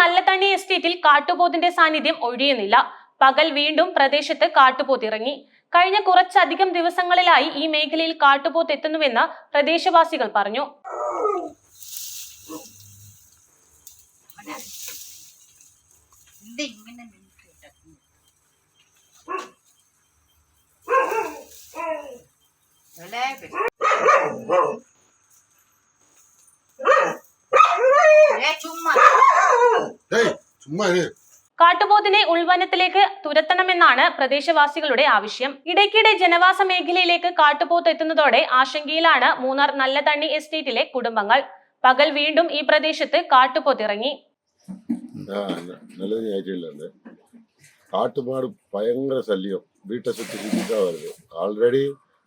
നല്ല തണ്ണി എസ്റ്റേറ്റിൽ കാട്ടുപോത്തിന്റെ സാന്നിധ്യം ഒഴിയുന്നില്ല. പകൽ വീണ്ടും പ്രദേശത്ത് കാട്ടുപോത്തിറങ്ങി. കഴിഞ്ഞ കുറച്ചധികം ദിവസങ്ങളിലായി ഈ മേഖലയിൽ കാട്ടുപോത്ത് എത്തുന്നുവെന്ന് പ്രദേശവാസികൾ പറഞ്ഞു. ഇങ്ങനെ കാട്ടുപോത്തിനെ ഉൾവനത്തിലേക്ക് തുരത്തണമെന്നാണ് പ്രദേശവാസികളുടെ ആവശ്യം. ഇടയ്ക്കിടെ ജനവാസ മേഖലയിലേക്ക് കാട്ടുപോത്ത് എത്തുന്നതോടെ ആശങ്കയിലാണ് മൂന്നാർ നല്ലതണ്ണി എസ്റ്റേറ്റിലെ കുടുംബങ്ങൾ. പകൽ വീണ്ടും ഈ പ്രദേശത്ത് കാട്ടുപോത്തിറങ്ങി. കാട്ടുപാട് ഭയങ്കര ശല്യം. വീട്ടെ ചുറ്റി ആൾറെഡി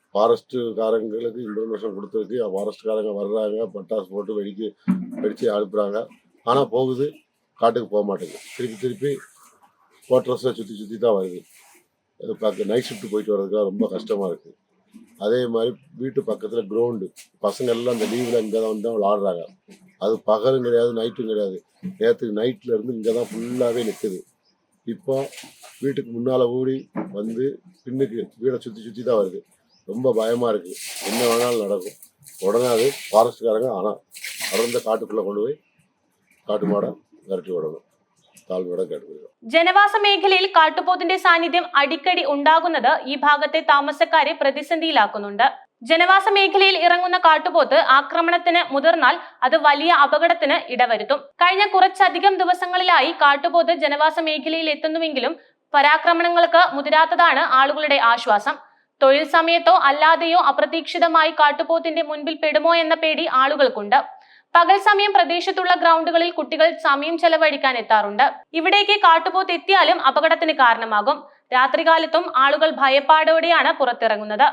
சுற்றி ஃபாரஸ்ட்டுக்காரங்களுக்கு இன்ஃபர்மேஷன் கொடுத்துருக்கு. ஃபாரஸ்ட்காரங்க வர்றாங்க பட்டாசு போட்டு வெடிக்க வெடிச்சு அனுப்புகிறாங்க ஆனால் போகுது காட்டுக்கு போக மாட்டேங்குது. திருப்பி திருப்பி குவார்டர்ஸை சுற்றி சுற்றி தான் வருது. அது பார்க்க நைட் ஷிஃப்ட் போயிட்டு வர்றதுக்கு ரொம்ப கஷ்டமாக இருக்குது அதே மாதிரி வீட்டு பக்கத்தில் கிரவுண்டு பசங்க எல்லாம் அந்த லீவில் இங்கே தான் வந்து விளாடுறாங்க. அது பகலும் கிடையாது நைட்டும் கிடையாது. நேற்று நைட்டில் இருந்து இங்கே தான் ஃபுல்லாகவே நிற்குது இப்போ வீட்டுக்கு முன்னால் ஓடி வந்து பின்னுக்கு வீடை சுற்றி சுற்றி தான் வருது. ரொம்ப பயமாக இருக்குது என்ன வேணாலும் நடக்கும் உடனே அது ஃபாரஸ்ட்காரங்க ஆனால் அடர்ந்த காட்டுக்குள்ளே கொண்டு போய் காட்டு மாடை விரட்டி விடணும் தாழ்மையோட கேட்டுக்கிறோம் ജനവാസ മേഖലയിൽ കാട്ടുപോത്തിന്റെ സാന്നിധ്യം അടിക്കടി ഉണ്ടാകുന്നത് ഈ ഭാഗത്തെ താമസക്കാരെ പ്രതിസന്ധിയിലാക്കുന്നുണ്ട് ജനവാസ മേഖലയിൽ ഇറങ്ങുന്ന കാട്ടുപോത്ത് ആക്രമണത്തിന് മുതിർന്നാൽ അത് വലിയ അപകടത്തിന് ഇടവരുത്തും കഴിഞ്ഞ കുറച്ചധികം ദിവസങ്ങളിലായി കാട്ടുപോത്ത് ജനവാസ മേഖലയിൽ എത്തുന്നുവെങ്കിലും പരാക്രമണങ്ങൾക്ക് മുതിരാത്തതാണ് ആളുകളുടെ ആശ്വാസം തൊഴിൽ സമയത്തോ അല്ലാതെയോ അപ്രതീക്ഷിതമായി കാട്ടുപോത്തിന്റെ മുൻപിൽ പെടുമോ എന്ന പേടി ആളുകൾക്കുണ്ട്. പകൽ സമയം പ്രദേശത്തുള്ള ഗ്രൗണ്ടുകളിൽ കുട്ടികൾ സമയം ചെലവഴിക്കാൻ എത്താറുണ്ട്. ഇവിടേക്ക് കാട്ടുപോത്ത് എത്തിയാലും അപകടത്തിന് കാരണമാകും. രാത്രികാലത്തും ആളുകൾ ഭയപ്പാടോടെയാണ് പുറത്തിറങ്ങുന്നത്.